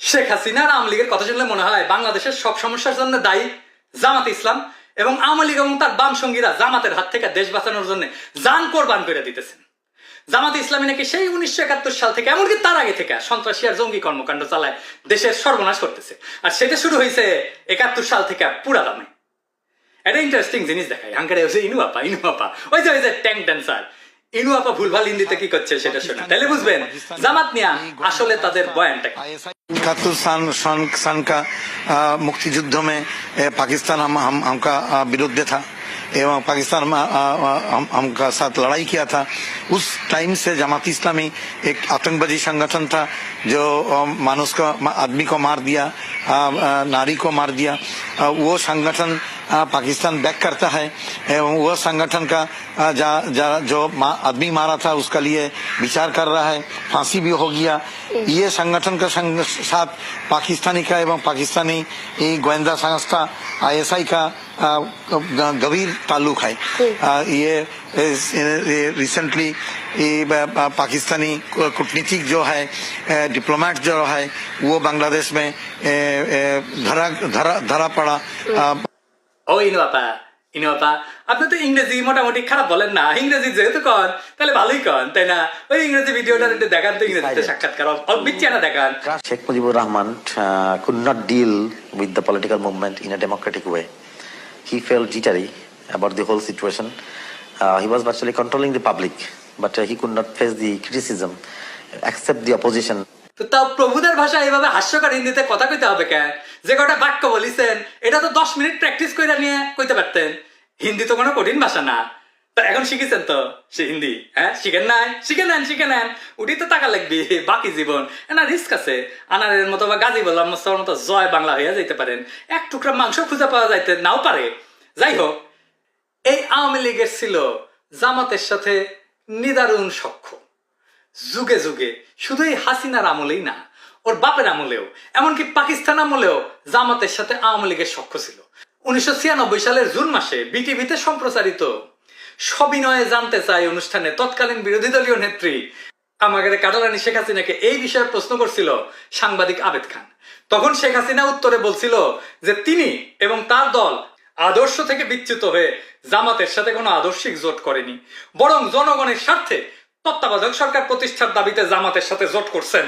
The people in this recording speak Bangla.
শেখ হাসিনার আওয়ামী লীগের কথা শুনলে মনে হয় বাংলাদেশের সব সমস্যার জন্য দায়ী জামাত ইসলাম এবং আওয়ামী লীগ এবং তার বাম সঙ্গীরা জামাতের হাত থেকে দেশ বাঁচানোর জন্য জান কোরবান করে দিতেছেন। জামাত ইসলামী নাকি সেই উনিশশো একাত্তর সাল থেকে এমনকি তার আগে থেকে সন্ত্রাসী আর জঙ্গি কর্মকাণ্ড চালায় দেশের সর্বনাশ করতেছে। আর সেটা শুরু হয়েছে একাত্তর সাল থেকে পুরা দামে একটা ইন্টারেস্টিং জিনিস দেখায় হাঙ্কারে হচ্ছে ইনু আপা ইনু আপা ওই যে ওই যে ট্যাঙ্ক ড্যান্সার ইনু আপা ভুলভাল হিন্দিতে কি করছে সেটা শোনা তাহলে বুঝবেন জামাত নিয়া আসলে তাদের বয়ানটা। इकहत्तर सन सन सन का अ, मुक्ति युद्ध में ए, पाकिस्तान हम हम हमका अ, विरुद्ध था एवं पाकिस्तान में अ, अ, हम हमका साथ लड़ाई किया था उस टाइम से जमात इस्लामी एक आतंकवादी संगठन था जो अ, मानुष को आदमी को मार दिया अ, अ, नारी को मार दिया अ, वो संगठन अ, पाकिस्तान बैक करता है। एवं वो संगठन का जा, जा, जो मा- आदमी मारा था उसका लिए विचार कर रहा है। फांसी भी हो गया। ये संगठन का संग, साथ पाकिस्तानी का एवं पाकिस्तानी गोयंदा संस्था आईएसआई का गंभीर ताल्लुक है। ये रिसेंटली ये ब- पाकिस्तानी कूटनीतिक जो है डिप्लोमेट जो है वो बांग्लादेश में धरा धरा धरा पड़ा। ও ইনু আপা আপনি তো ইংরেজি মোটামুটি খারাপ বলেন না ইংরেজি যেহেতু কন তাহলে ভালোই কন তাই না ওই ইংরেজি ভিডিওটা একটু দেখান তো ইংরেজিতে সাক্ষাৎকার বিচ্ছিয়ানা দেখান Mujibur Rahman uh, could not deal with the political movement in a democratic way. He felt jittery about the whole situation. Uh, he was virtually controlling the public, but uh, he could not face the criticism, accept the opposition. তো তাও প্রভুদের ভাষা এইভাবে হাস্যকর হিন্দিতে কথা কইতে হবে কেন যে কটা বাক্য বলিছেন, এটা তো দশ মিনিট প্র্যাকটিস করে নিয়ে কইতে পারতেন। হিন্দি তো কোনো কঠিন ভাষা না। তো এখন শিখেছেন তো সে হিন্দি? হ্যাঁ শিখেন নাই? শিখে নেন শিখে নেন। উঠি তো টাকা লাগবে, বাকি জীবন। না রিস্ক আছে। আনারের মতো বা গাজী বললাম মোস্তফার মতো জয় বাংলা হইয়া যাইতে পারেন। এক টুকরা মাংস খুঁজে পাওয়া যাইতে নাও পারে। যাই হোক, এই আওয়ামী লীগের ছিল জামাতের সাথে নিদারুণ সখ্য। যুগে যুগে শুধু এই হাসিনার আমলেই না, ওর বাপের আমলেও, এমনকি পাকিস্তান আমলেও জামাতের সাথে আওয়ামী লীগের সখ্য ছিল। উনিশশো ছিয়ানব্বই সালের জুন মাসে বিটিভিতে সম্প্রচারিত সবিনয়ে জানতে চাই অনুষ্ঠানে তৎকালীন বিরোধী দলীয় নেত্রী আমাদের কাটারানি শেখ হাসিনাকে এই বিষয়ে প্রশ্ন করছিল সাংবাদিক আবেদ খান। তখন শেখ হাসিনা উত্তরে বলছিল যে তিনি এবং তার দল আদর্শ থেকে বিচ্যুত হয়ে জামাতের সাথে কোনো আদর্শিক জোট করেনি, বরং জনগণের স্বার্থে তত্ত্বাবধায়ক সরকার প্রতিষ্ঠার দাবিতে জামাতের সাথে জোট করছেন।